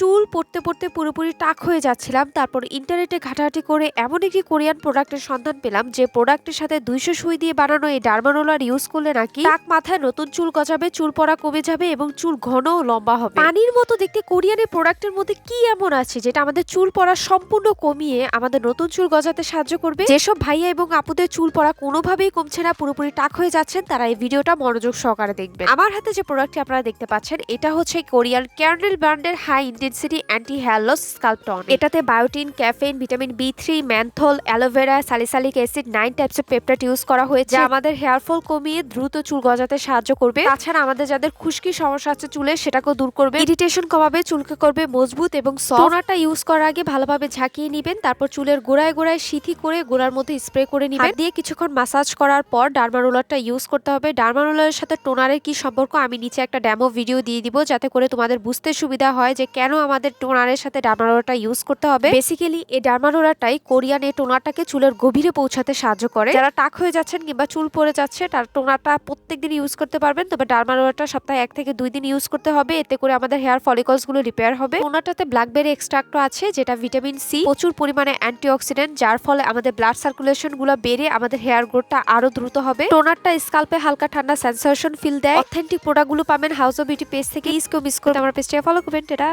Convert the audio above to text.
চুল পড়তে পড়তে পুরোপুরি টাক হয়ে যাচ্ছিলাম, তারপর ইন্টারনেটে ঘাটাঘাটি করে এমন একটি কোরিয়ান প্রোডাক্টের সন্ধান পেলাম যে প্রোডাক্টের সাথে দুইশো সুই দিয়ে বানানো এই ডার্মারোলার ইউজ করলে নাকি টাক মাথায় নতুন চুল গজাবে, চুল পড়া কমে যাবে এবং চুল ঘন ও লম্বা হবে। পানির মতো দেখতে কোরিয়ানের প্রোডাক্টের মধ্যে কি এমন আছে যেটা আমাদের চুল পড়া সম্পূর্ণ কমিয়ে আমাদের নতুন চুল গজাতে সাহায্য করবে? যেসব ভাইয়া এবং আপুদের চুল পড়া কোনোভাবেই কমছে না, পুরোপুরি টাক হয়ে যাচ্ছেন, তারা এই ভিডিওটা মনোযোগ সহকারে দেখবেন। আমার হাতে যে প্রোডাক্টটি আপনারা দেখতে পাচ্ছেন, এটা হচ্ছে কোরিয়ান ক্যান্ডেল ব্র্যান্ডের high intensity anti hair loss স্কাল্পটন এটাতে biotin caffeine vitamin B three menthol aloe vera salicylic acid nine types of peptide use করা হয়েছে। যা আমাদের হেয়ার ফল কমিয়ে দ্রুত চুল গজাতে সাহায্য করবে। তাছাড়া আমাদের যাদের খুশকি সমস্যা আছে চুলে, সেটাকেও দূর করবে। ইরিটেশন কমাবে, চুলকে করবে মজবুত এবং টোনারটা ইউজ করার আগে ভালোভাবে ঝাঁকিয়ে নেবেন, তারপর চুলের গোড়ায় গোড়ায় সিথি করে গোড়ার মধ্যে স্প্রে করে নেবেন। দিয়ে কিছুক্ষণ মাসাজ করার পর ডার্মা রোলারটা ইউজ করতে হবে। ডার্মা রোলারের সাথে টোনারের কি সম্পর্ক, আমি নিচে একটা ডেমো ভিডিও দিয়ে দিব, যাতে করে তোমাদের বুঝতে সুবিধা হয় যে কেন আমাদের টোনারের সাথে ডার্মা রোলারটা ইউজ করতে হবে? বেসিক্যালি এই ডার্মা রোলারটাই কোরিয়ান টোনারটাকে চুলের গভীরে পৌঁছাতে সাহায্য করে। যারা টাক হয়ে যাচ্ছেন কিংবা চুল পড়ে যাচ্ছে, তার টোনারটা প্রত্যেকদিন ইউজ করতে পারবেন। তবে ডার্মারোলাটা সপ্তাহে এক থেকে দুই দিন ইউজ করতে হবে। এতে করে আমাদের হেয়ার ফলিকলসগুলো রিপেয়ার হবে। টোনারটাতে ব্ল্যাকবেরি এক্সট্রাক্টও আছে, যেটা ভিটামিন সি প্রচুর পরিমাণে অ্যান্টিঅক্সিডেন্ট যার ফলে আমাদের ব্লাড সার্কুলেশনগুলো বেড়ে আমাদের হেয়ার গ্রোথটা আরও দ্রুত হবে। টোনারটা স্কাল্পে হালকা ঠান্ডা সেন্সেশন ফিল দেয়। অথেন্টিক প্রোডাক্টগুলো পাবেন হাউস অফ বিউটি পেজ থেকে। ইস কেউ মিস করতে আমার পেজটা ফলো করবেন এটা।